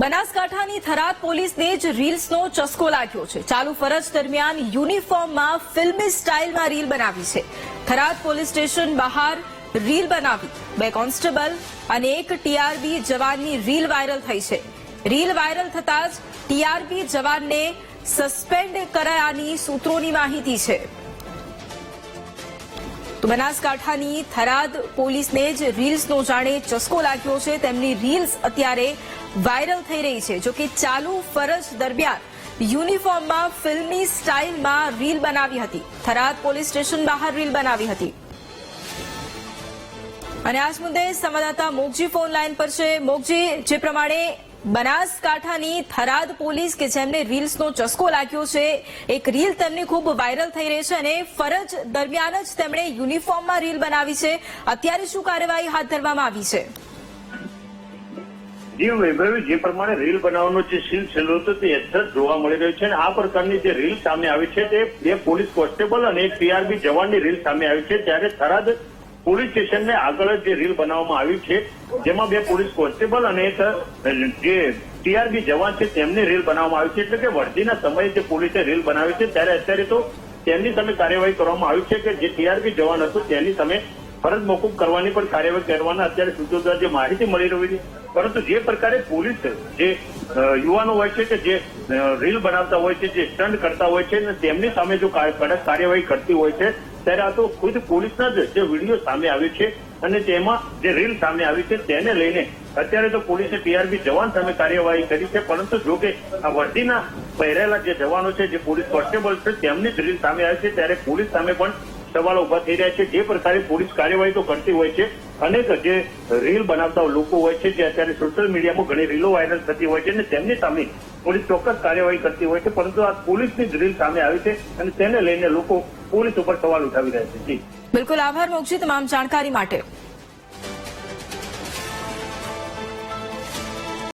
બનાસકાંઠાની થરાદ પોલીસને જ રીલ્સનો ચસ્કો લાગ્યો છે. ચાલુ ફરજ દરમિયાન યુનિફોર્મમાં ફિલ્મી સ્ટાઇલમાં રીલ બનાવી છે. થરાદ પોલીસ સ્ટેશન બહાર રીલ બનાવી. બે કોન્સ્ટેબલ અને એક ટીઆરબી જવાનની રીલ વાયરલ થઈ છે. રીલ વાયરલ થતાં જ ટીઆરબી જવાનને સસ્પેન્ડ કરાયાની સૂત્રોની માહિતી છે. તો બનાસકાંઠાની થરાદ પોલીસને જ રીલ્સનો જાણે ચસ્કો લાગ્યો છે. તેમની રીલ્સ અત્યારે વાયરલ થઈ રહી છે. જો કે ચાલુ ફરજ દરમિયાન યુનિફોર્મમાં ફિલ્મી સ્ટાઇલમાં રીલ બનાવી હતી. થરાદ પોલીસ સ્ટેશન બહાર રીલ બનાવી હતી. અને આ મુદ્દે સંવાદદાતા મોગજી ફોન લાઈન પર છે. મોગજી, જે પ્રમાણે બનાસકાંઠાની થરાદ પોલીસ કે જેમને રીલ્સનો ચસ્કો લાગ્યો છે, એક રીલ તેમની ખૂબ વાયરલ થઈ રહી છે અને ફરજ દરમિયાન જ તેમણે યુનિફોર્મમાં રીલ બનાવી છે. અત્યારે શું કાર્યવાહી હાથ ધરવામાં આવી છે? જી વૈભવી, જે પ્રમાણે રીલ બનાવવાનો જે સિલસિલો હતો તે યથાર્થ જોવા મળી રહ્યો છે અને આ પ્રકારની જે રીલ સામે આવી છે તે બે પોલીસ કોન્સ્ટેબલ અને એક પીઆરબી જવાનની રીલ સામે આવી છે. ત્યારે થરાદ પોલીસ સ્ટેશનને આગળ જ રીલ બનાવવામાં આવી છે, જેમાં બે પોલીસ કોન્સ્ટેબલ અને એક જે ટીઆરબી જવાન છે, તેમની રીલ બનાવવામાં આવી છે. એટલે કે વર્દીના સમયે જે પોલીસે રીલ બનાવી છે, ત્યારે અત્યારે તો તેમની સામે કાર્યવાહી કરવામાં આવી છે કે જે ટીઆરબી જવાન હતું તેની સામે ફરજ મોકૂફ કરવાની પણ કાર્યવાહી કરવાના અત્યારે સૂત્રો દ્વારા જે માહિતી મળી રહી છે. પરંતુ જે પ્રકારે પોલીસ, જે યુવાનો હોય છે કે જે રીલ બનાવતા હોય છે, જે સ્ટન્ટ કરતા હોય છે, અને તેમની સામે જો કડક કાર્યવાહી કરતી હોય છે ત્યારે આ તો ખુદ પોલીસના જ જે વીડિયો સામે આવ્યો છે અને તેમાં જે રીલ સામે આવી છે તેને લઈને અત્યારે તો પોલીસે પીઆરબી જવાન સામે કાર્યવાહી કરી છે, પરંતુ જો કે આ વર્દીના પહેરેલા જે જવાનો છે, જે પોલીસ કોન્સ્ટેબલ છે, તેમની જ રીલ સામે આવી છે. ત્યારે પોલીસ સામે પણ સવાલો ઊભા થઈ રહ્યા છે. જે પ્રકારે પોલીસ કાર્યવાહી તો કરતી હોય છે, અનેક જે રીલ બનાવતા લોકો હોય છે, જે અત્યારે સોશિયલ મીડિયામાં ઘણી રીલો વાયરલ થતી હોય છે અને તેમની સામે પોલીસ ચોક્કસ કાર્યવાહી કરતી હોય છે, પરંતુ આ પોલીસની જ રીલ સામે આવી છે અને તેને લઈને લોકો પોલીસ ઉપર સવાલ ઉઠાવી રહ્યા છે. જી. બિલકુલ આભાર મોક્ષી. તમામ જાણકારી માટે.